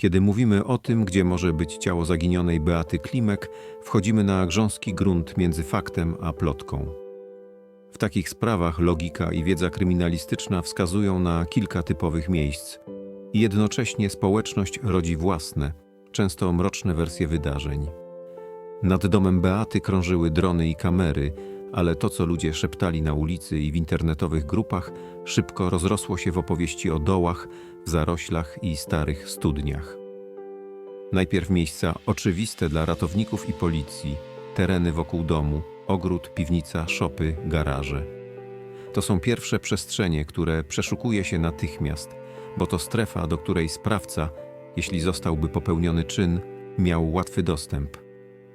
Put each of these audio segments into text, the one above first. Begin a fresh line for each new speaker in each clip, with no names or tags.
Kiedy mówimy o tym, gdzie może być ciało zaginionej Beaty Klimek, wchodzimy na grząski grunt między faktem a plotką. W takich sprawach logika i wiedza kryminalistyczna wskazują na kilka typowych miejsc i jednocześnie społeczność rodzi własne, często mroczne wersje wydarzeń. Nad domem Beaty krążyły drony i kamery, ale to, co ludzie szeptali na ulicy i w internetowych grupach, szybko rozrosło się w opowieści o dołach, w zaroślach i starych studniach. Najpierw miejsca oczywiste dla ratowników i policji, tereny wokół domu, ogród, piwnica, szopy, garaże. To są pierwsze przestrzenie, które przeszukuje się natychmiast, bo to strefa, do której sprawca, jeśli zostałby popełniony czyn, miał łatwy dostęp.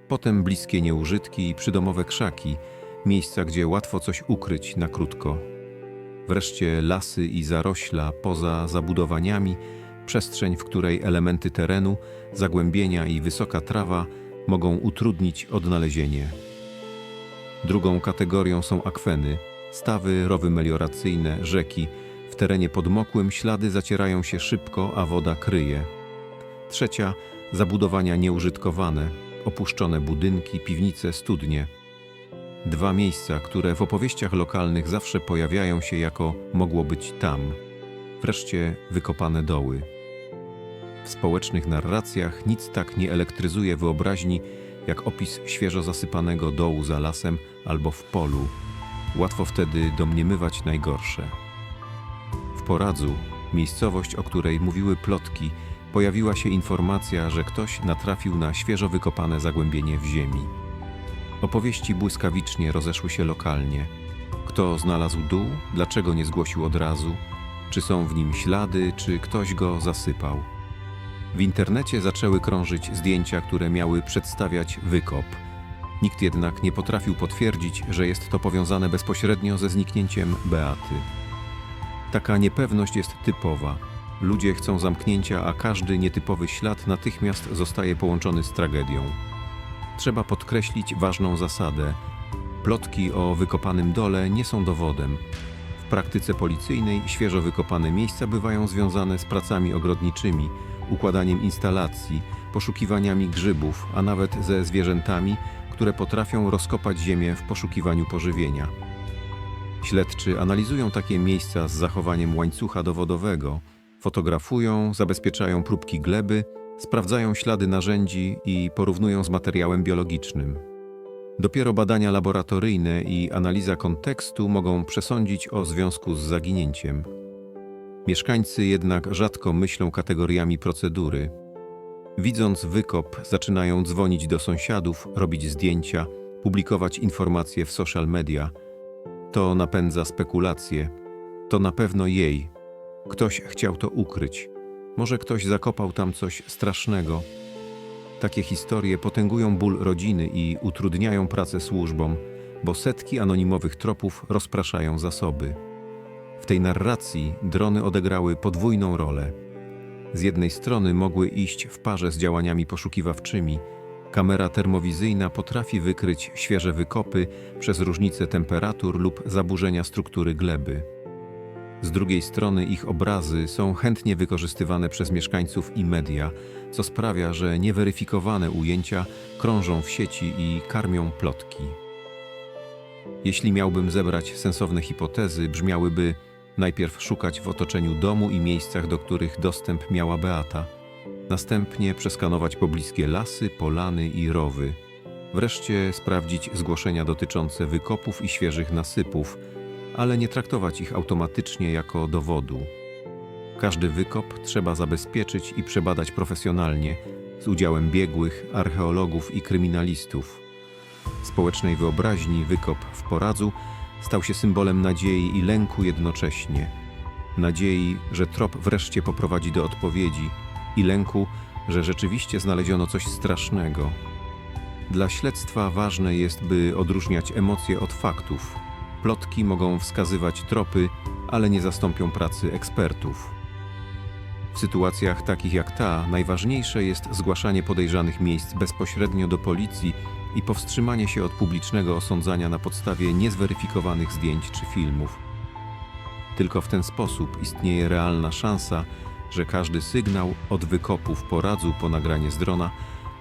Potem bliskie nieużytki i przydomowe krzaki, miejsca, gdzie łatwo coś ukryć na krótko. Wreszcie lasy i zarośla poza zabudowaniami, przestrzeń, w której elementy terenu, zagłębienia i wysoka trawa mogą utrudnić odnalezienie. Drugą kategorią są akweny, stawy, rowy melioracyjne, rzeki. W terenie podmokłym ślady zacierają się szybko, a woda kryje. Trzecia zabudowania nieużytkowane, opuszczone budynki, piwnice, studnie. Dwa miejsca, które w opowieściach lokalnych zawsze pojawiają się jako mogło być tam. Wreszcie wykopane doły. W społecznych narracjach nic tak nie elektryzuje wyobraźni, jak opis świeżo zasypanego dołu za lasem albo w polu. Łatwo wtedy domniemywać najgorsze. W Poradzu, miejscowość, o której mówiły plotki, pojawiła się informacja, że ktoś natrafił na świeżo wykopane zagłębienie w ziemi. Opowieści błyskawicznie rozeszły się lokalnie. Kto znalazł dół, dlaczego nie zgłosił od razu, czy są w nim ślady, czy ktoś go zasypał. W internecie zaczęły krążyć zdjęcia, które miały przedstawiać wykop. Nikt jednak nie potrafił potwierdzić, że jest to powiązane bezpośrednio ze zniknięciem Beaty. Taka niepewność jest typowa. Ludzie chcą zamknięcia, a każdy nietypowy ślad natychmiast zostaje połączony z tragedią. Trzeba podkreślić ważną zasadę. Plotki o wykopanym dole nie są dowodem. W praktyce policyjnej świeżo wykopane miejsca bywają związane z pracami ogrodniczymi, układaniem instalacji, poszukiwaniami grzybów, a nawet ze zwierzętami, które potrafią rozkopać ziemię w poszukiwaniu pożywienia. Śledczy analizują takie miejsca z zachowaniem łańcucha dowodowego, fotografują, zabezpieczają próbki gleby, sprawdzają ślady narzędzi i porównują z materiałem biologicznym. Dopiero badania laboratoryjne i analiza kontekstu mogą przesądzić o związku z zaginięciem. Mieszkańcy jednak rzadko myślą kategoriami procedury. Widząc wykop, zaczynają dzwonić do sąsiadów, robić zdjęcia, publikować informacje w social media. To napędza spekulacje. To na pewno jej. Ktoś chciał to ukryć. Może ktoś zakopał tam coś strasznego. Takie historie potęgują ból rodziny i utrudniają pracę służbom, bo setki anonimowych tropów rozpraszają zasoby. W tej narracji drony odegrały podwójną rolę. Z jednej strony mogły iść w parze z działaniami poszukiwawczymi. Kamera termowizyjna potrafi wykryć świeże wykopy przez różnice temperatur lub zaburzenia struktury gleby. Z drugiej strony ich obrazy są chętnie wykorzystywane przez mieszkańców i media, co sprawia, że nieweryfikowane ujęcia krążą w sieci i karmią plotki. Jeśli miałbym zebrać sensowne hipotezy, brzmiałyby najpierw szukać w otoczeniu domu i miejscach, do których dostęp miała Beata, następnie przeskanować pobliskie lasy, polany i rowy, wreszcie sprawdzić zgłoszenia dotyczące wykopów i świeżych nasypów, ale nie traktować ich automatycznie jako dowodu. Każdy wykop trzeba zabezpieczyć i przebadać profesjonalnie, z udziałem biegłych, archeologów i kryminalistów. Społecznej wyobraźni wykop w Poradzu stał się symbolem nadziei i lęku jednocześnie. Nadziei, że trop wreszcie poprowadzi do odpowiedzi i lęku, że rzeczywiście znaleziono coś strasznego. Dla śledztwa ważne jest, by odróżniać emocje od faktów. Plotki mogą wskazywać tropy, ale nie zastąpią pracy ekspertów. W sytuacjach takich jak ta, najważniejsze jest zgłaszanie podejrzanych miejsc bezpośrednio do policji i powstrzymanie się od publicznego osądzania na podstawie niezweryfikowanych zdjęć czy filmów. Tylko w ten sposób istnieje realna szansa, że każdy sygnał od wykopów po radzu po nagranie z drona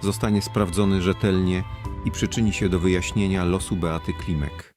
zostanie sprawdzony rzetelnie i przyczyni się do wyjaśnienia losu Beaty Klimek.